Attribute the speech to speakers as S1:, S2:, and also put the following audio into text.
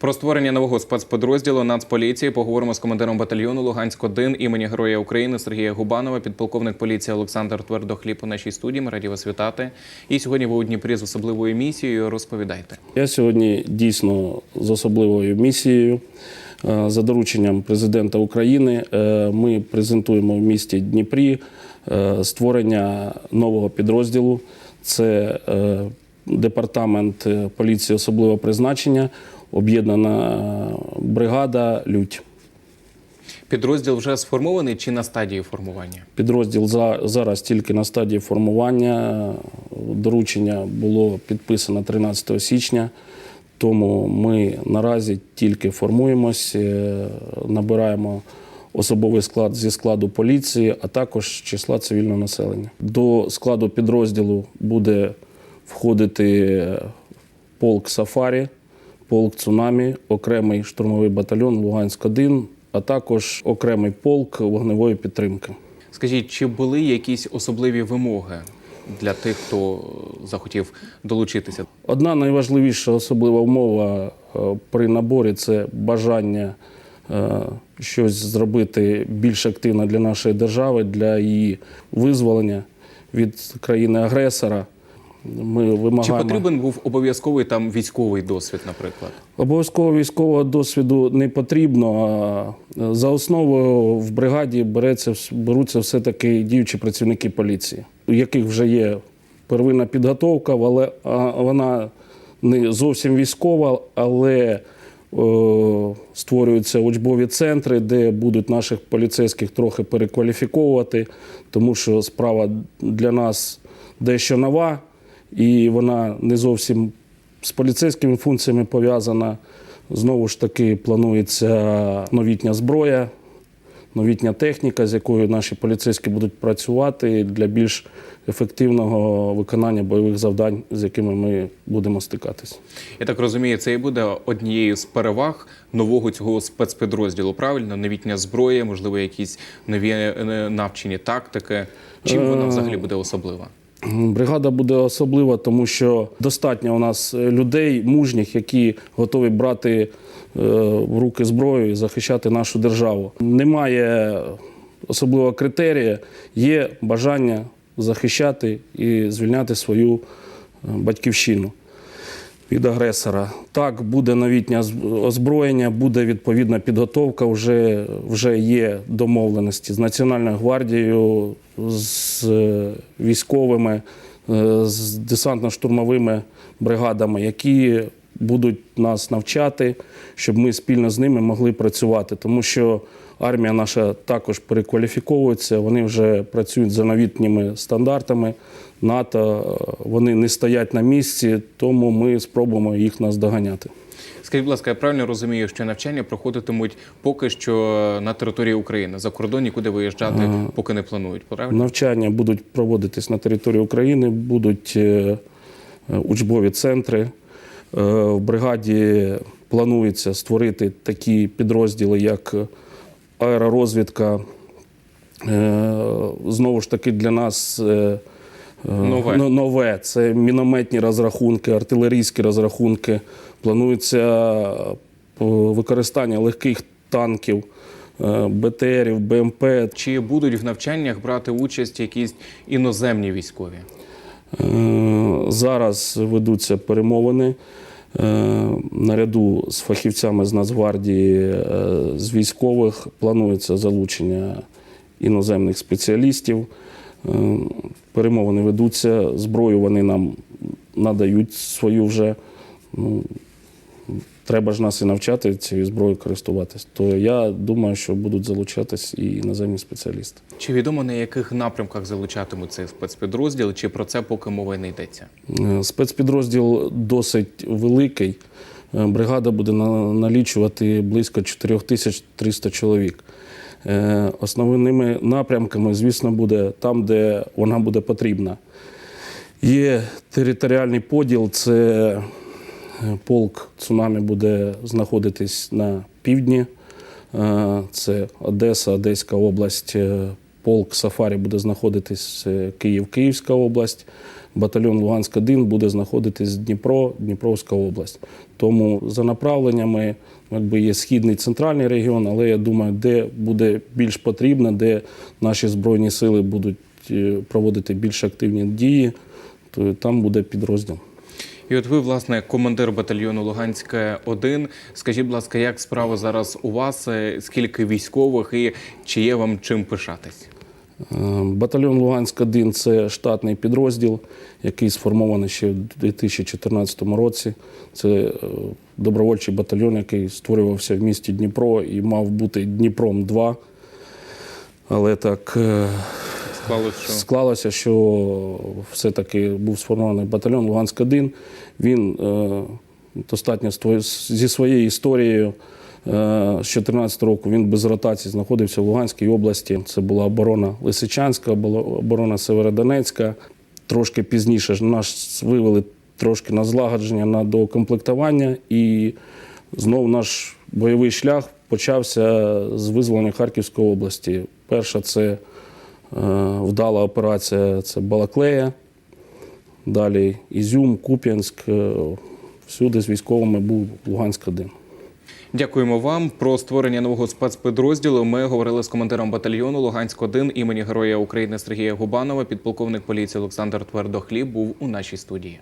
S1: Про створення нового спецпідрозділу Нацполіції поговоримо з командиром батальйону Луганськ 1 імені Героя України Сергія Губанова, підполковник поліції Олександр Твердохліб у нашій студії. Ми раді вас вітати. І сьогодні ви у Дніпрі з особливою місією. Розповідайте.
S2: Я сьогодні дійсно з особливою місією. Е, За дорученням президента України е, ми презентуємо в місті Дніпрі е, створення нового підрозділу. Це департамент поліції особливого призначення, об'єднана бригада Лють.
S1: Підрозділ вже сформований чи на стадії формування?
S2: Підрозділ за, зараз тільки на стадії формування. Доручення було підписано 13 січня, тому ми наразі тільки формуємось, е, набираємо особовий склад зі складу поліції, а також числа цивільного населення. До складу підрозділу буде входити полк Сафарі, полк Цунамі, окремий штурмовий батальйон Луганськ-1, а також окремий полк вогневої підтримки.
S1: Скажіть, чи були якісь особливі вимоги для тих, хто захотів долучитися?
S2: Одна найважливіша особлива умова е, при наборі це бажання е, щось зробити більш активно для нашої держави, для її визволення від країни-агресора. Ми
S1: Чи потрібен був обов'язковий там військовий досвід, наприклад?
S2: обов'язково військового досвіду не потрібно. За основу в бригаді береться беруться все таки діючі працівники поліції, у яких вже є первинна підготовка, але вона не зовсім військова, але о, створюються учбові центри, де будуть наших поліцейських трохи перекваліфіковувати, тому що справа для нас дещо нова, і вона не зовсім з поліцейськими функціями пов'язана. Знову ж таки, планується новітня зброя, новітня техніка, з якою наші поліцейські будуть працювати для більш ефективного виконання бойових завдань, з якими ми будемо стикатись.
S1: Я так розумію, це і буде однією з переваг нового цього спецпідрозділу. Правильно, новітня зброя, можливо, якісь нові е, навчені тактики. Чим вона взагалі буде особлива?
S2: Бригада буде особлива, тому що достатньо у нас людей мужніх, які готові брати е, в руки зброю і захищати нашу державу. Немає особливого критерія, є бажання захищати і звільняти свою е, батьківщину від агресора. Так, буде новітнє озб- озброєння, буде відповідна підготовка. Вже, вже є домовленості з Національною гвардією, з е, військовими, е, з десантно-штурмовими бригадами, які будуть нас навчати, щоб ми спільно з ними могли працювати. Тому що армія наша також перекваліфіковується, вони вже працюють за новітніми стандартами НАТО, вони не стоять на місці, тому ми спробуємо їх наздоганяти.
S1: Скажіть, будь ласка, я правильно розумію, що навчання проходитимуть поки що на території України за кордон нікуди виїжджати, поки не планують. Правильно?
S2: Навчання будуть проводитись на території України, будуть е, е, учбові центри. Е, В бригаді планується створити такі підрозділи, як аеророзвідка. Е, Знову ж таки, для нас е,
S1: Нове.
S2: нове це мінометні розрахунки, артилерійські розрахунки. Планується використання легких танків, БТРів, БМП,
S1: Чи будуть в навчаннях брати участь якісь іноземні військові?
S2: Е, Зараз ведуться перемовини е, наряду з фахівцями з Нацгвардії, е, з військових. Планується залучення іноземних спеціалістів. Перемовини ведуться, зброю вони нам надають свою вже. Ну, треба ж нас і навчати цією зброєю користуватись. То я думаю, що будуть залучатись і іноземні спеціалісти.
S1: Чи відомо на яких напрямках залучатимуть цей спецпідрозділ, чи про це поки мови не йдеться?
S2: Е, Спецпідрозділ досить великий. Е, Бригада буде налічувати близько 4300 чоловік. Е, Основними напрямками, звісно, буде там, де вона буде потрібна. Є територіальний поділ, це полк цунамі буде знаходитись на півдні. Е, Це Одеса, Одеська область, е, полк Сафарі буде знаходитись е, Київ, Київська область. Батальйон Луганськ 1 буде знаходитись Дніпро, Дніпровська область. Тому за направленнями якби є східний центральний регіон, але я думаю, де буде більш потрібно, де наші збройні сили будуть проводити більш активні дії, то там буде підрозділ.
S1: І от ви, власне, командир батальйону Луганське 1 Скажіть, будь ласка, як справа зараз у вас? Е, Скільки військових і чи є вам чим пишатись?
S2: Е, Батальйон Луганськ 1 це штатний підрозділ, який сформований ще в 2014 році. Це е, добровольчий батальйон, який створювався в місті Дніпро і мав бути Дніпром 2. Але так
S1: Склалось, що
S2: склалося, що все-таки був сформований батальйон Луганськ 1 Він е, достатньо зі своєю історією. е, З 2014 року він без ротації знаходився в Луганській області. Це була оборона Лисичанська, оборона Северодонецька. Трошки пізніше нас вивели трошки на злагодження, на доукомплектування. І знову наш бойовий шлях почався з визволення Харківської області. Перша це вдала операція це Балаклея. Далі Ізюм, Куп'янськ. е, Всюди з військовими був Луганськ 1
S1: Дякуємо вам. Про створення нового спецпідрозділу ми говорили з командиром батальйону Луганськ 1 імені Героя України Сергія Губанова. Підполковник поліції Олександр Твердохліб був у нашій студії.